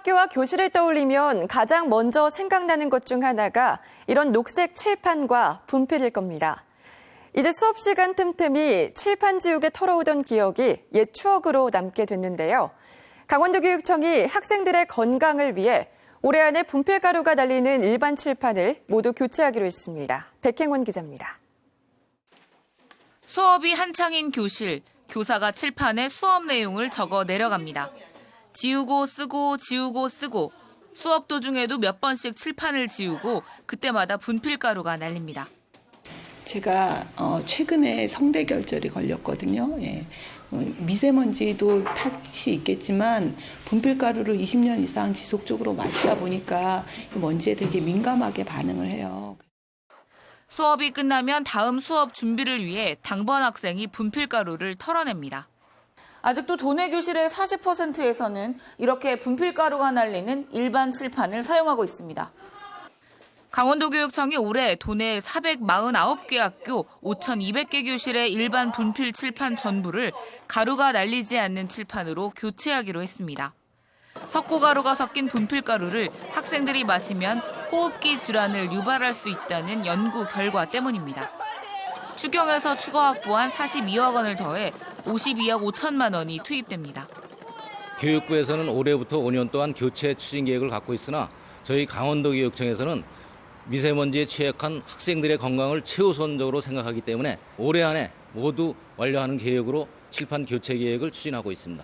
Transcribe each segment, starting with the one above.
학교와 교실을 떠올리면 가장 먼저 생각나는 것 중 하나가 이런 녹색 칠판과 분필일 겁니다. 이제 수업 시간 틈틈이 칠판 지우개 털어오던 기억이 옛 추억으로 남게 됐는데요. 강원도 교육청이 학생들의 건강을 위해 올해 안에 분필가루가 달리는 일반 칠판을 모두 교체하기로 했습니다. 백행원 기자입니다. 수업이 한창인 교실, 교사가 칠판에 수업 내용을 적어 내려갑니다. 지우고 쓰고 지우고 쓰고 수업 도중에도 몇 번씩 칠판을 지우고 그때마다 분필가루가 날립니다. 제가 어, 최근에 성대 결절이 걸렸거든요. 예. 어, 미세먼지도 탓이 있겠지만 분필가루를 20년 이상 지속적으로 마시다 보니까 먼지에 되게 민감하게 반응을 해요. 수업이 끝나면 다음 수업 준비를 위해 당번 학생이 분필가루를 털어냅니다. 아직도 도내 교실의 40%에서는 이렇게 분필가루가 날리는 일반 칠판을 사용하고 있습니다. 강원도교육청이 올해 도내 449개 학교 5,200개 교실의 일반 분필 칠판 전부를 가루가 날리지 않는 칠판으로 교체하기로 했습니다. 석고가루가 섞인 분필가루를 학생들이 마시면 호흡기 질환을 유발할 수 있다는 연구 결과 때문입니다. 추경에서 추가 확보한 42억 원을 더해 52억 5천만 원이 투입됩니다. 교육부에서는 올해부터 5년 동안 교체 추진 계획을 갖고 있으나 저희 강원도 교육청에서는 미세먼지에 취약한 학생들의 건강을 최우선적으로 생각하기 때문에 올해 안에 모두 완료하는 계획으로 칠판 교체 계획을 추진하고 있습니다.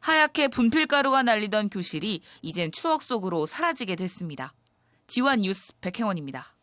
하얗게 분필가루가 날리던 교실이 이젠 추억 속으로 사라지게 됐습니다. 지원 뉴스 백행원입니다.